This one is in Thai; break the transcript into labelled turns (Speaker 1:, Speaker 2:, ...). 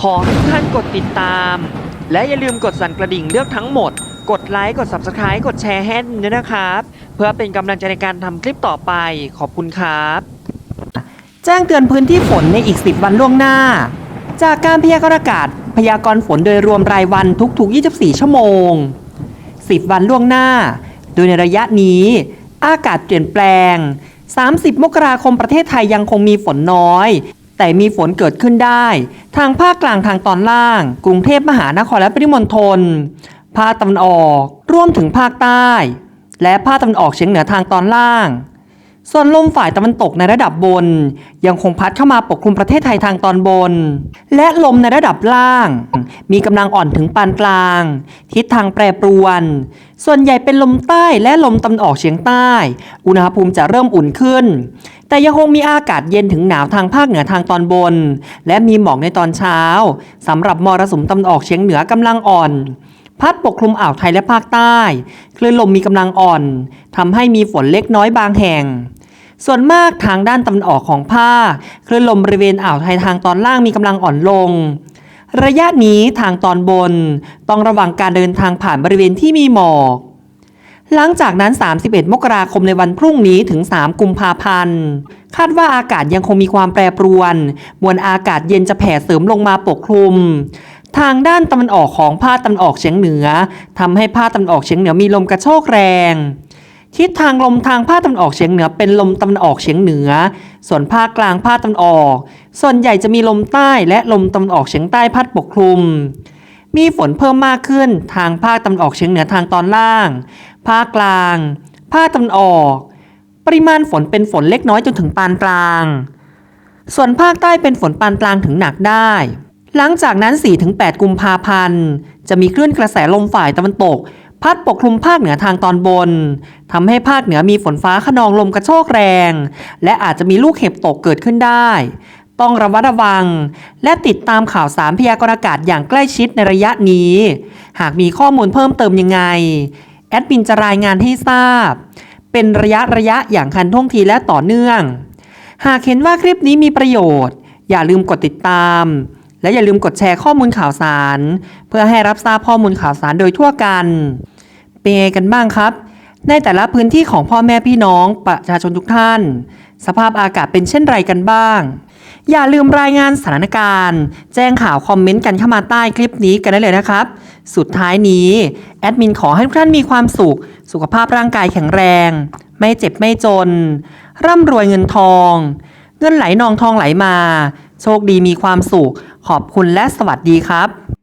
Speaker 1: ขอให้ทุกท่านกดติดตาม และอย่าลืมกดสั่นกระดิ่งเลือกทั้งหมด กดไลค์ กด Subscribe กดแชร์ให้ด้วยนะครับ เพื่อเป็นกำลังใจในการทำคลิปต่อไป ขอบคุณครับ
Speaker 2: แจ้งเตือนพื้นที่ฝนในอีก 10 วันล่วงหน้า จากการพยากรณ์อากาศ พยากรณ์ฝนโดยรวมรายวันทุกๆ 24 ชั่วโมง 10 วันล่วงหน้า โดยในระยะนี้ อากาศเปลี่ยนแปลง 30 มกราคมประเทศไทยยังคงมีฝนน้อย แต่มีฝนเกิดขึ้นได้ ทางภาคกลางทางตอนล่าง กรุงเทพมหานครและปริมณฑลภาคตะวันออก ร่วมถึงภาคใต้ และภาคตะวันออกเฉียงเหนือทางตอนล่าง ส่วนลมฝ่ายตะวันตกในระดับบน ยังคงพัดเข้ามาปกคลุมประเทศไทยทางตอนบน และลมในระดับล่าง มีกำลังอ่อนถึงปานกลาง ทิศทางแปรปรวน ส่วนใหญ่เป็นลมใต้และลมตะวันออกเฉียงใต้ อุณหภูมิจะเริ่มอุ่นขึ้น แต่ยังคงมีอากาศเย็นถึงหนาวทางภาคเหนือทางตอนบน และมีหมอกในตอนเช้าสำหรับมรสุมตะวันออกเฉียงเหนือกำลังอ่อนพัดปกคลุมอ่าวไทยและภาคใต้ คลื่นลมมีกำลังอ่อน ทำให้มีฝนเล็กน้อยบางแห่ง ส่วนมากทางด้านตะวันออกของภาคคลื่นลมบริเวณอ่าวไทยทางตอนล่างมีกำลังอ่อนลง ระยะนี้ทางตอนบนต้องระวังการเดินทางผ่านบริเวณที่มีหมอกหลังจากนั้น 31 มกราคมในวันพรุ่งนี้ถึง 3 กุมภาพันธ์ คาดว่าอากาศยังคงมีความแปรปรวน มวลอากาศเย็นจะแผ่เสริมลงมาปกคลุม ทางด้านตะวันออกของภาคตะวันออกเฉียงเหนือทำให้ภาคตะวันออกเฉียงเหนือมีลมกระโชกแรง ทิศทางลมทางภาคตะวันออกเฉียงเหนือเป็นลมตะวันออกเฉียงเหนือ ส่วนภาคกลางภาคตะวันออก ส่วนใหญ่จะมีลมใต้และลมตะวันออกเฉียงใต้พัดปกคลุม มีฝนเพิ่มมากขึ้นทางภาคตะวันออกเฉียงเหนือทางตอนล่าง ภาคกลาง ภาคตะวันออก ปริมาณฝนเป็นฝนเล็กน้อยจนถึงปานกลาง ส่วนภาคใต้เป็นฝนปานกลางถึงหนักได้หลังจากนั้น 4-8 กุมภาพันธ์ จะมีคลื่นกระแสลมฝ่ายตะวันตก พัดปกคลุมภาคเหนือทางตอนบนทำให้ภาคเหนือมีฝนฟ้าขนองลมกระโชกแรง และอาจจะมีลูกเห็บตกเกิดขึ้นได้ ต้องระมัดระวัง และติดตามข่าวสารพยากรณ์อากาศอย่างใกล้ชิดในระยะนี้ หากมีข้อมูลเพิ่มเติมยังไง แอดมินจะรายงานให้ทราบ เป็นระยะระยะอย่างทันท่วงทีและต่อเนื่อง หากเห็นว่าคลิปนี้มีประโยชน์ อย่าลืมกดติดตาม และอย่าลืมกดแชร์ข้อมูลข่าวสาร เพื่อให้รับทราบข้อมูลข่าวสารโดยทั่วกัน เป็นไงกันบ้างครับ ในแต่ละพื้นที่ของพ่อแม่พี่น้องประชาชนทุกท่าน สภาพอากาศเป็นเช่นไรกันบ้าง อย่าลืมรายงานสถานการณ์ แจ้งข่าวคอมเมนต์กันเข้ามาใต้คลิปนี้กันได้เลยนะครับ สุดท้ายนี้แอดมินขอให้ทุกท่านมีความสุข สุขภาพร่างกายแข็งแรง ไม่เจ็บไม่จน ร่ำรวยเงินทอง เงินไหลนองทองไหลมา โชคดีมีความสุข ขอบคุณและสวัสดีครับ